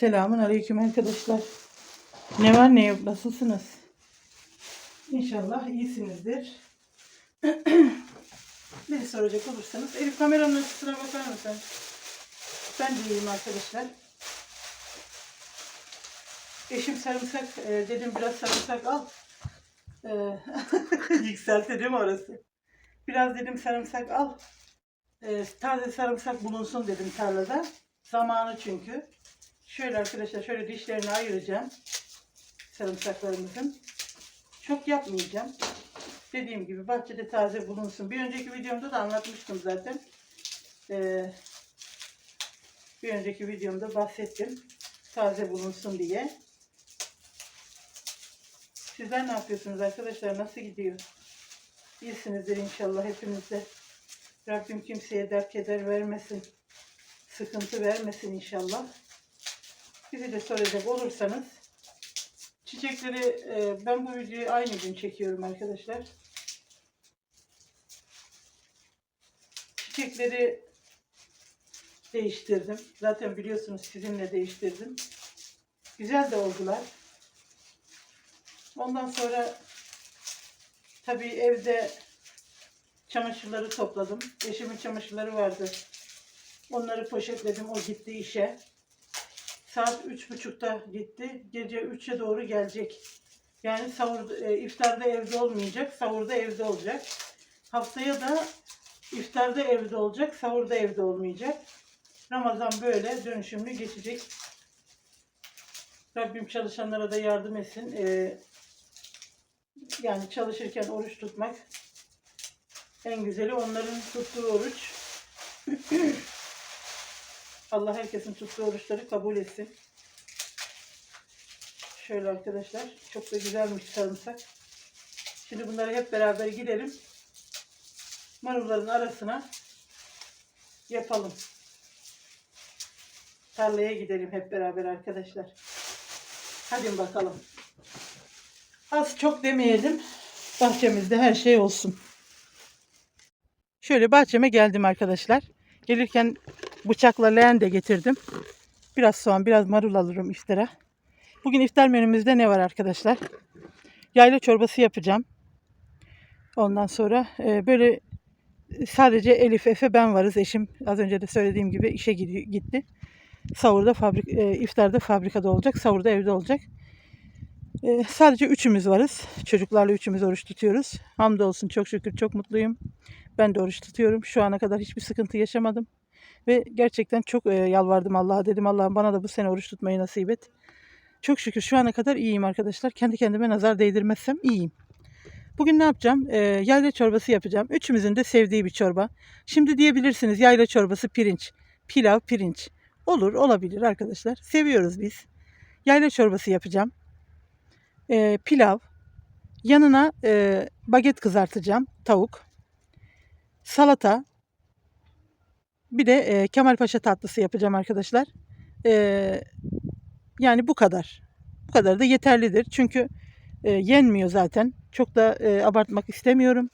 Selamun aleyküm arkadaşlar. Ne var ne yok nasılsınız? İnşallah iyisinizdir. Beni soracak olursanız Elif kameranın açısına bakar mısın? Ben de iyiyim arkadaşlar. Eşim sarımsak e, dedim biraz sarımsak al. E, yükseltti değil mi orası? Biraz dedim sarımsak al. E, taze sarımsak bulunsun dedim tarlada. Zamanı çünkü. Şöyle arkadaşlar şöyle dişlerini ayıracağım. Sarımsaklarımızın. Çok yapmayacağım. Dediğim gibi bahçede taze bulunsun. Bir önceki videomda da anlatmıştım zaten. Ee, bir önceki videomda bahsettim. Taze bulunsun diye. Sizler ne yapıyorsunuz arkadaşlar? Nasıl gidiyor? İyisinizdir inşallah hepinizde. Rabbim kimseye dert keder vermesin. Sıkıntı vermesin inşallah. Bizi de soracak olursanız çiçekleri e, ben bu videoyu aynı gün çekiyorum arkadaşlar. Çiçekleri değiştirdim. Zaten biliyorsunuz sizinle değiştirdim. Güzel de oldular. Ondan sonra tabii evde çamaşırları topladım. Eşimin çamaşırları vardı. Onları poşetledim. O gitti işe. Saat üç buçukta gitti. Gece 3'e doğru gelecek. Yani sahur, e, iftarda evde olmayacak. Sahurda evde olacak. Haftaya da iftarda evde olacak. Sahurda evde olmayacak. Ramazan böyle dönüşümlü geçecek. Rabbim çalışanlara da yardım etsin. E, yani çalışırken oruç tutmak en güzeli onların tuttuğu oruç. Allah herkesin tuttuğu oruçları kabul etsin. Şöyle arkadaşlar. Çok da güzelmiş sarımsak. Şimdi bunları hep beraber gidelim. Marulların arasına yapalım. Tarlaya gidelim hep beraber arkadaşlar. Hadi bakalım. Az çok demeyelim. Bahçemizde her şey olsun. Şöyle bahçeme geldim arkadaşlar. Gelirken bıçakla leğen de getirdim. Biraz soğan, biraz marul alırım iftara. Bugün iftar menümüzde ne var arkadaşlar? Yayla çorbası yapacağım. Ondan sonra e, böyle sadece Elif, Efe, ben varız. Eşim az önce de söylediğim gibi işe gitti. Sahurda fabrik, e, iftarda fabrikada olacak. Sahurda evde olacak. E, sadece üçümüz varız. Çocuklarla üçümüz oruç tutuyoruz. Hamdolsun çok şükür çok mutluyum. Ben de oruç tutuyorum. Şu ana kadar hiçbir sıkıntı yaşamadım. Ve gerçekten çok e, yalvardım Allah'a. Dedim Allah'ım bana da bu sene oruç tutmayı nasip et. Çok şükür şu ana kadar iyiyim arkadaşlar. Kendi kendime nazar değdirmezsem iyiyim. Bugün ne yapacağım? E, yayla çorbası yapacağım. Üçümüzün de sevdiği bir çorba. Şimdi diyebilirsiniz yayla çorbası pirinç. Pilav pirinç. Olur olabilir arkadaşlar. Seviyoruz biz. Yayla çorbası yapacağım. E, pilav. Yanına e, baget kızartacağım. Tavuk. Salata. Bir de e, Kemalpaşa tatlısı yapacağım arkadaşlar. E, yani bu kadar. Bu kadar da yeterlidir. Çünkü e, yenmiyor zaten. Çok da e, abartmak istemiyorum.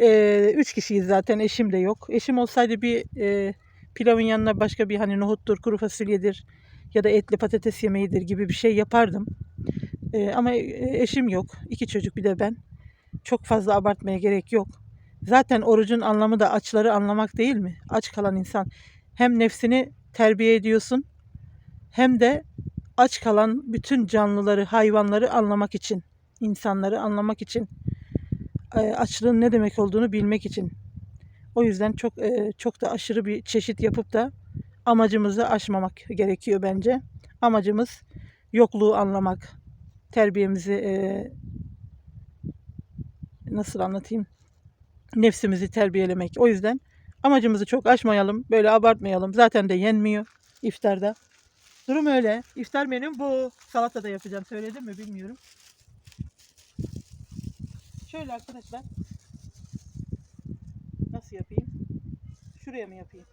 E, üç kişiyiz zaten. Eşim de yok. Eşim olsaydı bir e, pilavın yanına başka bir hani nohuttur, kuru fasulyedir ya da etli patates yemeğidir gibi bir şey yapardım. E, ama eşim yok. İki çocuk bir de ben. Çok fazla abartmaya gerek yok. Zaten orucun anlamı da açları anlamak değil mi? Aç kalan insan hem nefsini terbiye ediyorsun hem de aç kalan bütün canlıları, hayvanları anlamak için, insanları anlamak için, e, açlığın ne demek olduğunu bilmek için. O yüzden çok e, çok da aşırı bir çeşit yapıp da amacımızı aşmamak gerekiyor bence. Amacımız yokluğu anlamak, terbiyemizi e, nasıl anlatayım? Nefsimizi terbiyelemek. O yüzden amacımızı çok aşmayalım, böyle abartmayalım. Zaten de yenmiyor iftarda. Durum öyle. İftar menüm bu. Salata da yapacağım. Söyledim mi bilmiyorum. Şöyle arkadaşlar. Nasıl yapayım? Şuraya mı yapayım?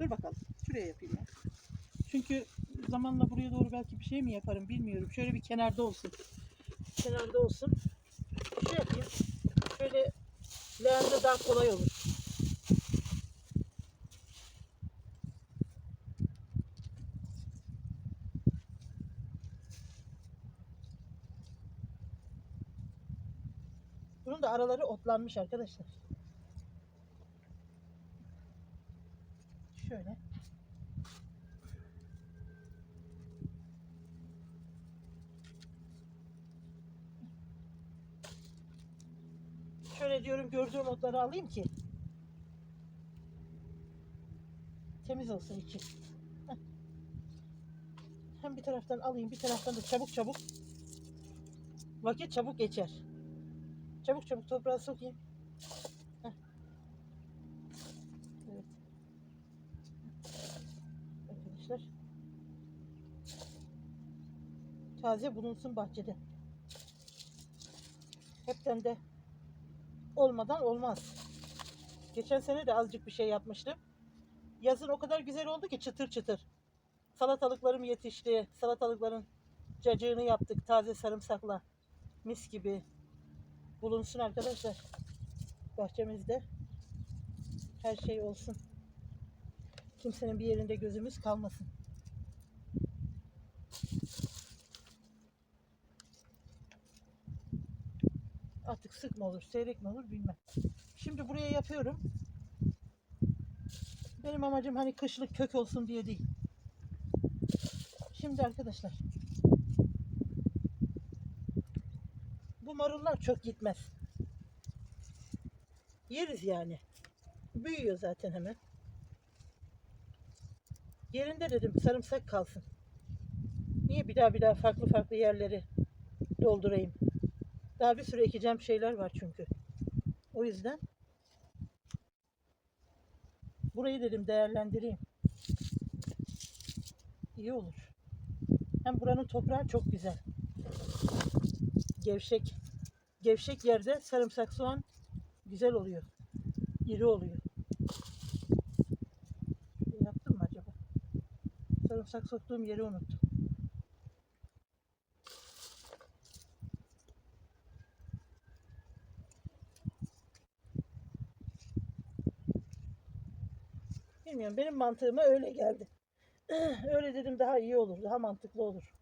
Dur bakalım. Şuraya yapayım ya. Çünkü zamanla buraya doğru belki bir şey mi yaparım bilmiyorum. Şöyle bir kenarda olsun. Kenarda olsun. Şey yapayım. Şöyle leğende daha kolay olur. Bunun da araları otlanmış arkadaşlar. Gördüğüm otları alayım ki temiz olsun içi. Hem bir taraftan alayım bir taraftan da çabuk çabuk vakit çabuk geçer. Çabuk çabuk toprağa sokayım. Evet. Arkadaşlar. Taze bulunsun bahçede. Hepten de olmadan olmaz. Geçen sene de azıcık bir şey yapmıştım. Yazın o kadar güzel oldu ki çıtır çıtır. Salatalıklarım yetişti. Salatalıkların cacığını yaptık taze sarımsakla. Mis gibi bulunsun arkadaşlar. Bahçemizde her şey olsun. Kimsenin bir yerinde gözümüz kalmasın. Mı olur, seyrek mi olur bilmem. Şimdi buraya yapıyorum. Benim amacım hani kışlık kök olsun diye değil. Şimdi arkadaşlar bu marullar çok gitmez. Yeriz yani. Büyüyor zaten hemen. Yerinde dedim sarımsak kalsın. Niye bir daha bir daha farklı farklı yerleri doldurayım? Daha bir sürü ekeceğim şeyler var çünkü. O yüzden burayı dedim değerlendireyim. İyi olur. Hem buranın toprağı çok güzel. Gevşek. Gevşek yerde sarımsak soğan güzel oluyor. İri oluyor. Şey yaptım mı acaba? Sarımsak soktuğum yeri unuttum. Bilmiyorum benim mantığıma öyle geldi. öyle dedim daha iyi olur, daha mantıklı olur.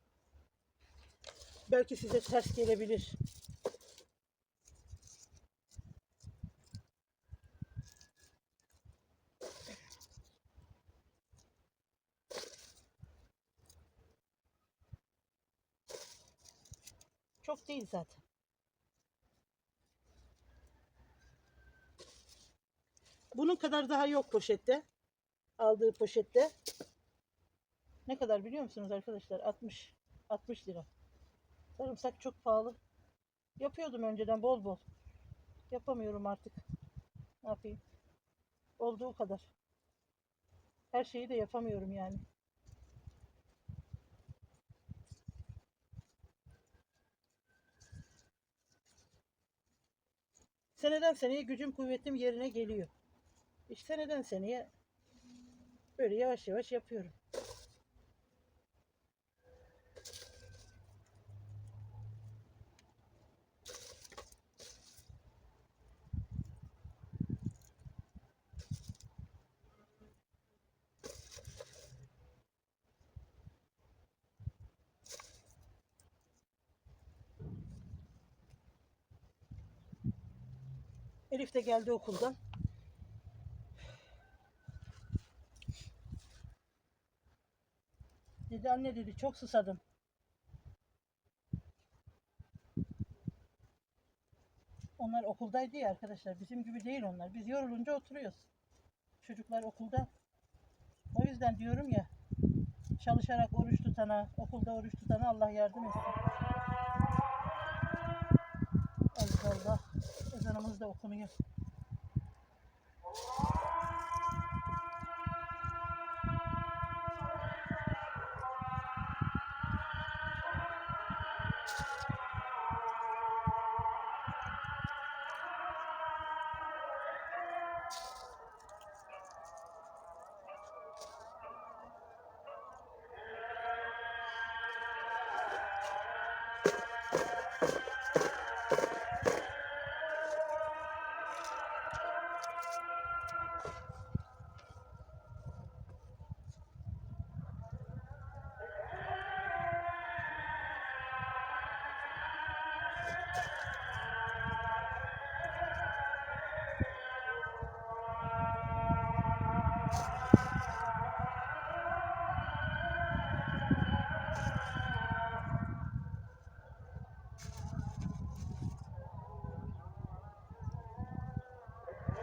Belki size ters gelebilir. Çok değil zaten. Bunun kadar daha yok poşette. Aldığı poşette. Ne kadar biliyor musunuz arkadaşlar? 60 60 lira. Sarımsak çok pahalı. Yapıyordum önceden bol bol. Yapamıyorum artık. Ne yapayım? Olduğu kadar. Her şeyi de yapamıyorum yani. Seneden seneye gücüm kuvvetim yerine geliyor. İşte seneden seneye böyle yavaş yavaş yapıyorum. Elif de geldi okuldan. Dedi anne dedi çok susadım. Onlar okuldaydı ya arkadaşlar. Bizim gibi değil onlar. Biz yorulunca oturuyoruz. Çocuklar okulda. O yüzden diyorum ya çalışarak oruç tutana, okulda oruç tutana Allah yardım etsin. Allah Allah. Ezanımız da okunuyor.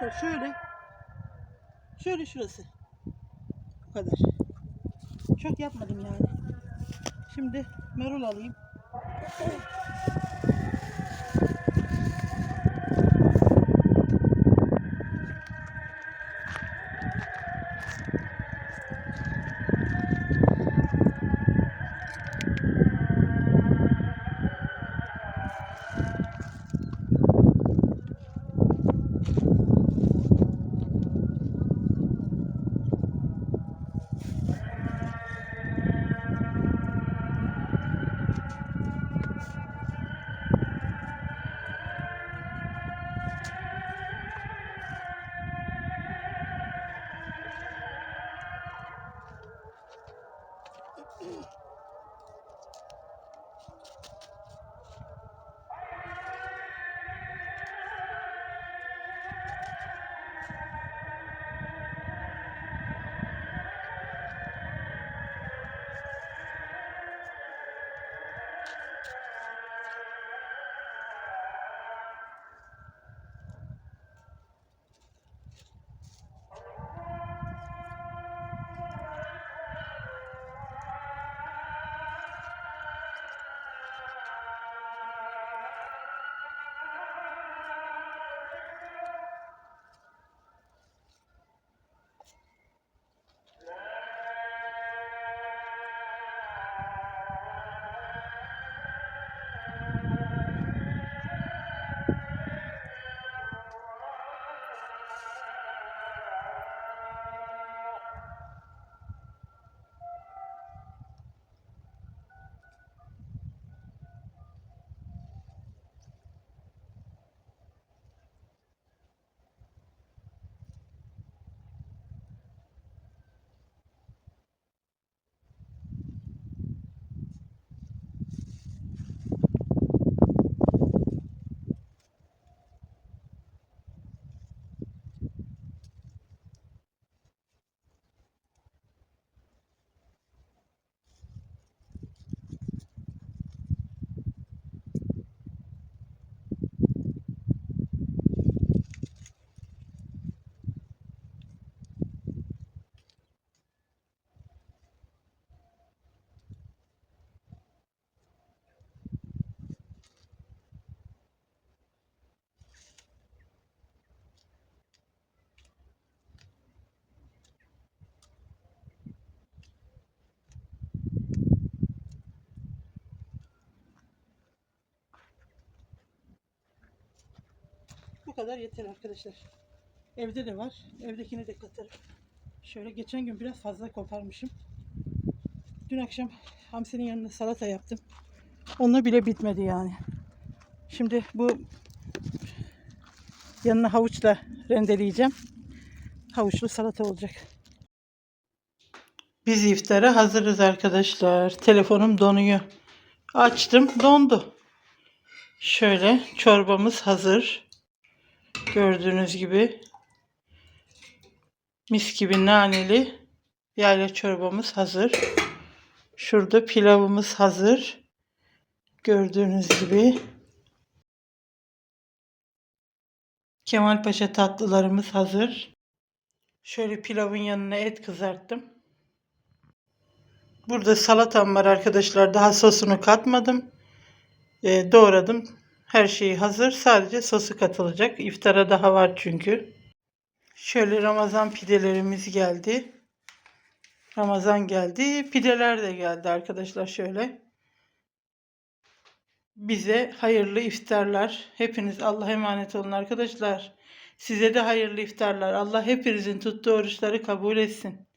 Arkadaşlar şöyle şöyle şurası. Bu kadar. Çok yapmadım yani. Şimdi marul alayım. Bu kadar yeter arkadaşlar. Evde de var. Evdekini de katarım. Şöyle geçen gün biraz fazla koparmışım. Dün akşam hamsinin yanına salata yaptım. Onunla bile bitmedi yani. Şimdi bu yanına havuçla rendeleyeceğim. Havuçlu salata olacak. Biz iftara hazırız arkadaşlar. Telefonum donuyor. Açtım dondu. Şöyle çorbamız hazır. Gördüğünüz gibi mis gibi naneli yayla çorbamız hazır. Şurada pilavımız hazır. Gördüğünüz gibi Kemalpaşa tatlılarımız hazır. Şöyle pilavın yanına et kızarttım. Burada salatam var arkadaşlar. Daha sosunu katmadım. Ee, doğradım. Her şeyi hazır. Sadece sosu katılacak. İftara daha var çünkü. Şöyle Ramazan pidelerimiz geldi. Ramazan geldi. Pideler de geldi arkadaşlar şöyle. Bize hayırlı iftarlar. Hepiniz Allah'a emanet olun arkadaşlar. Size de hayırlı iftarlar. Allah hepinizin tuttuğu oruçları kabul etsin.